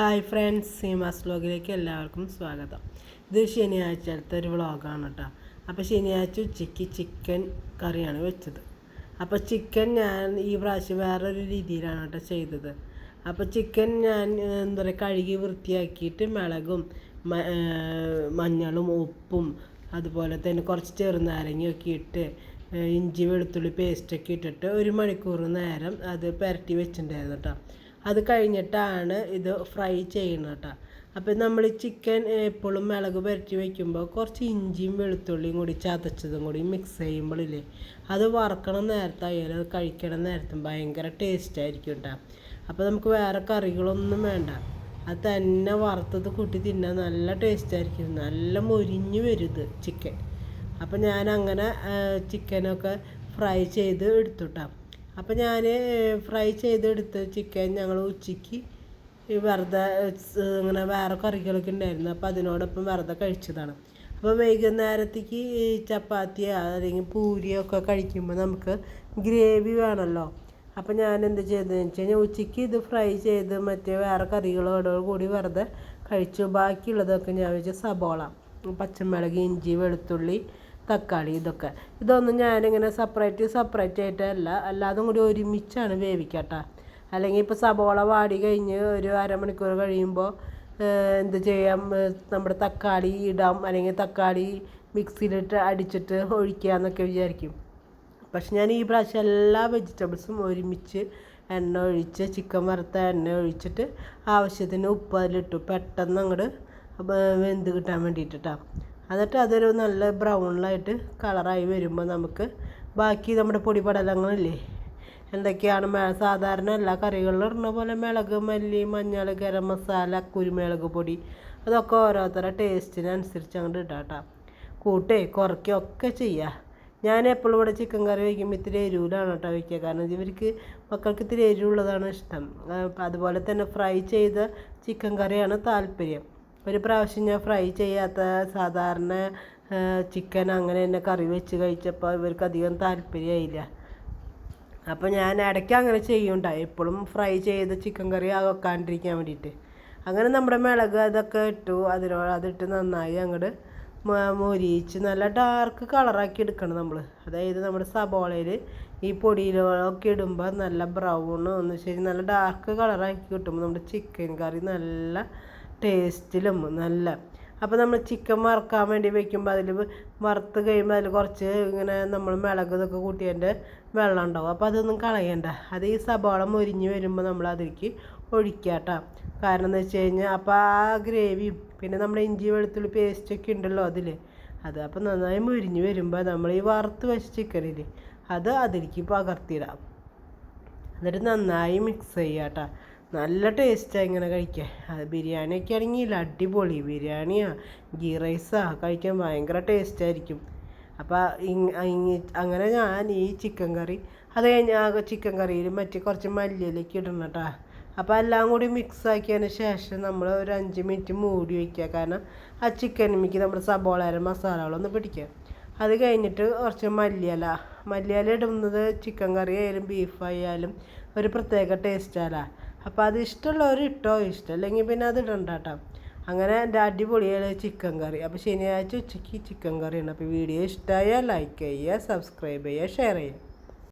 Hi friends Seemas വ്ലോഗിലേക്ക് എല്ലാവർക്കും സ്വാഗതം. ഇത് ശനിയാഴ്ചത്തെ ഒരു വ്ളോഗാണ് കേട്ടോ. അപ്പോൾ ശനിയാഴ്ച ഉച്ചയ്ക്ക് ചിക്കൻ കറിയാണ് വെച്ചത്. അപ്പോൾ ചിക്കൻ ഞാൻ ഈ പ്രാവശ്യം വേറൊരു രീതിയിലാണ് കേട്ടോ ചെയ്തത്. അപ്പോൾ ചിക്കൻ ഞാൻ എന്താ പറയുക കഴുകി വൃത്തിയാക്കിയിട്ട് മിളകും മഞ്ഞളും ഉപ്പും അതുപോലെ തന്നെ കുറച്ച് ചെറുനാരങ്ങയൊക്കെ ഇട്ട് ഇഞ്ചി വെളുത്തുള്ളി പേസ്റ്റൊക്കെ ഇട്ടിട്ട് ഒരു മണിക്കൂർ നേരം അത് പുരട്ടി വെച്ചിട്ടുണ്ടായിരുന്നു കേട്ടോ. അത് കഴിഞ്ഞിട്ടാണ് ഇത് ഫ്രൈ ചെയ്യുന്നത് കേട്ടോ അപ്പോൾ നമ്മൾ ചിക്കൻ എപ്പോഴും മിളക് പുരട്ടി വയ്ക്കുമ്പോൾ കുറച്ച് ഇഞ്ചിയും വെളുത്തുള്ളിയും കൂടി ചതച്ചതും കൂടി മിക്സ് ചെയ്യുമ്പോഴില്ലേ അത് വറക്കണം നേരത്തായാലും അത് കഴിക്കണം നേരത്തും ഭയങ്കര ടേസ്റ്റ് ആയിരിക്കും കേട്ടോ അപ്പോൾ നമുക്ക് വേറെ കറികളൊന്നും വേണ്ട. അത് തന്നെ വറുത്തത് കൂട്ടി തിന്നാൻ നല്ല ടേസ്റ്റ് ആയിരിക്കും. നല്ല മൊരിഞ്ഞ് വരുത് ചിക്കൻ അപ്പോൾ ഞാൻ അങ്ങനെ ചിക്കനൊക്കെ ഫ്രൈ ചെയ്ത് എടുത്തുട്ടാ അപ്പോൾ ഞാൻ ഫ്രൈ ചെയ്തെടുത്ത ചിക്കൻ ഞങ്ങൾ ഉച്ചയ്ക്ക് വെറുതെ ഇങ്ങനെ വേറെ കറികളൊക്കെ ഉണ്ടായിരുന്നു. അപ്പോൾ അതിനോടൊപ്പം വെറുതെ കഴിച്ചതാണ്. അപ്പോൾ വൈകുന്നേരത്തേക്ക് ചപ്പാത്തി അല്ലെങ്കിൽ പൂരിയോ ഒക്കെ കഴിക്കുമ്പോൾ നമുക്ക് ഗ്രേവി വേണമല്ലോ അപ്പോൾ ഞാൻ എന്ത് ചെയ്തതെന്ന് വെച്ച് കഴിഞ്ഞാൽ ഉച്ചയ്ക്ക് ഇത് ഫ്രൈ ചെയ്ത് മറ്റേ വേറെ കറികളോട് കൂടി വെറുതെ കഴിച്ചു. ബാക്കിയുള്ളതൊക്കെ ഞാൻ വെച്ച് സബോള പച്ചമുളക് ഇഞ്ചി വെളുത്തുള്ളി തക്കാളി ഇതൊക്കെ. ഇതൊന്നും ഞാനിങ്ങനെ സെപ്പറേറ്റ് സെപ്പറേറ്റ് ആയിട്ടല്ല. അല്ലാതും കൂടി ഒരുമിച്ചാണ് വേവിക്കട്ടോ. അല്ലെങ്കിൽ ഇപ്പോൾ സബോള വാടി കഴിഞ്ഞ് ഒരു അരമണിക്കൂർ കഴിയുമ്പോൾ എന്ത് ചെയ്യാം? നമ്മുടെ തക്കാളി ഇടാം. അല്ലെങ്കിൽ തക്കാളി മിക്സിയിലിട്ട് അടിച്ചിട്ട് ഒഴിക്കുക എന്നൊക്കെ വിചാരിക്കും. പക്ഷെ ഞാൻ ഈ പ്രാവശ്യം എല്ലാ വെജിറ്റബിൾസും ഒരുമിച്ച് എണ്ണ ഒഴിച്ച് ചിക്കൻ വറുത്ത എണ്ണ ഒഴിച്ചിട്ട് ആവശ്യത്തിന് ഉപ്പ് അതിലിട്ടു. പെട്ടെന്ന് അങ്ങോട്ട് വെന്ത് കിട്ടാൻ വേണ്ടിയിട്ടാണ് എന്നിട്ട് അതൊരു നല്ല ബ്രൗണിലായിട്ട് കളറായി വരുമ്പോൾ നമുക്ക് ബാക്കി നമ്മുടെ പൊടിപടലങ്ങളില്ലേ എന്തൊക്കെയാണ് സാധാരണ എല്ലാ കറികളിലും ഇടുന്ന പോലെ മിളക് മല്ലി മഞ്ഞൾ ഗരം മസാല കുരുമുളക് പൊടി അതൊക്കെ ഓരോരുത്തരുടെ ടേസ്റ്റിനനുസരിച്ച് അങ്ങോട്ട് ഇടാം കേട്ടോ. കൂട്ടേ കുറയ്ക്കുകയൊക്കെ ചെയ്യുക ഞാൻ എപ്പോഴും ഇവിടെ ചിക്കൻ കറി വയ്ക്കുമ്പോൾ ഇത്തിരി എരിവിലാണ് കേട്ടോ വയ്ക്കുക. കാരണം ഇവർക്ക് മക്കൾക്ക് ഇത്തിരി എരിവുള്ളതാണ് ഇഷ്ടം. അതുപോലെ തന്നെ ഫ്രൈ ചെയ്ത ചിക്കൻ കറിയാണ് താല്പര്യം. ഒരു പ്രാവശ്യം ഞാൻ ഫ്രൈ ചെയ്യാത്ത സാധാരണ ചിക്കൻ അങ്ങനെ തന്നെ കറി വെച്ച് കഴിച്ചപ്പോൾ ഇവർക്ക് അധികം താല്പര്യമായില്ല അപ്പോൾ ഞാൻ ഇടയ്ക്ക് അങ്ങനെ ചെയ്യുണ്ടായി എപ്പോഴും ഫ്രൈ ചെയ്ത് ചിക്കൻ കറി വെക്കാണ്ടിരിക്കാൻ വേണ്ടിയിട്ട് അങ്ങനെ നമ്മുടെ മിളക് അതൊക്കെ ഇട്ടു. അതിനോട് അതിട്ട് നന്നായി അങ്ങോട്ട് മൊരിയിച്ച് നല്ല ഡാർക്ക് കളറാക്കി എടുക്കണം നമ്മൾ അതായത് നമ്മുടെ സബോളയിൽ ഈ പൊടിയിലൊക്കെ ഇടുമ്പോൾ നല്ല ബ്രൗൺ ഒന്ന് ശരി നല്ല ഡാർക്ക് കളറാക്കി കിട്ടുമ്പോൾ നമ്മുടെ ചിക്കൻ കറി നല്ല ടേസ്റ്റിലും നല്ല. അപ്പോൾ നമ്മൾ ചിക്കൻ വറുക്കാൻ വേണ്ടി വെക്കുമ്പോൾ അതിൽ വറുത്ത് കഴിയുമ്പോൾ അതിൽ കുറച്ച് ഇങ്ങനെ നമ്മൾ മിളക് ഇതൊക്കെ കൂട്ടിയതിന്റെ വെള്ളം ഉണ്ടാവും. അപ്പോൾ അതൊന്നും കളയണ്ട. അത് ഈ സബോള മൊരിഞ്ഞ് വരുമ്പോൾ നമ്മൾ അതിലേക്ക് ഒഴിക്കാട്ടോ. കേട്ടോ കാരണം എന്ന് വെച്ച് കഴിഞ്ഞാൽ അപ്പോൾ ആ ഗ്രേവിയും പിന്നെ നമ്മുടെ ഇഞ്ചി വെളുത്തുള്ളി പേസ്റ്റൊക്കെ ഉണ്ടല്ലോ അതിൽ അത് അപ്പോൾ നന്നായി മുരിഞ്ഞ് വരുമ്പോൾ നമ്മൾ ഈ വറുത്ത് വെച്ച ചിക്കനിൽ അത് അതിലേക്ക് പകർത്തിയിടാം. എന്നിട്ട് നന്നായി മിക്സ് ചെയ്യാട്ടോ. കേട്ടോ നല്ല ടേസ്റ്റാണ് ഇങ്ങനെ കഴിക്കാൻ. അത് ബിരിയാണിയൊക്കെ ആണെങ്കിൽ അടിപൊളി. ബിരിയാണിയാണ് ഗീ റൈസാണ് കഴിക്കാൻ ഭയങ്കര ടേസ്റ്റായിരിക്കും അപ്പോൾ അങ്ങനെ ഞാൻ ഈ ചിക്കൻ കറി അത് കഴിഞ്ഞ് ആ ചിക്കൻ കറിയിൽ മറ്റ് കുറച്ച് മല്ലിയിലേക്ക് ഇടണം കേട്ടോ അപ്പോൾ എല്ലാം കൂടി മിക്സ് ആക്കിയതിന് ശേഷം നമ്മൾ ഒരു അഞ്ച് മിനിറ്റ് മൂടി വയ്ക്കുക കാരണം ആ ചിക്കൻ മിക്ക് നമ്മുടെ സബോളയുടെ മസാലകളൊന്ന് പിടിക്കുക. അത് കഴിഞ്ഞിട്ട് കുറച്ച് മല്ലിയില. മല്ലിയില ഇടുന്നത് ചിക്കൻ കറി ആയാലും ബീഫ് ആയാലും ഒരു പ്രത്യേക ടേസ്റ്റാണ് അപ്പോൾ അത് ഇഷ്ടമുള്ളവർ ഇട്ടോ? ഇഷ്ടമല്ലെങ്കിൽ പിന്നെ അത് ഇടണ്ട കേട്ടോ അങ്ങനെ എന്റെ അടിപൊളിയാണ് ചിക്കൻ കറി. അപ്പോൾ ശനിയാഴ്ച ഉച്ചയ്ക്ക് ചിക്കൻ കറിയാണ്. അപ്പോൾ വീഡിയോ ഇഷ്ടമായാൽ ലൈക്ക് ചെയ്യുക സബ്സ്ക്രൈബ് ചെയ്യുക ഷെയർ ചെയ്യുക.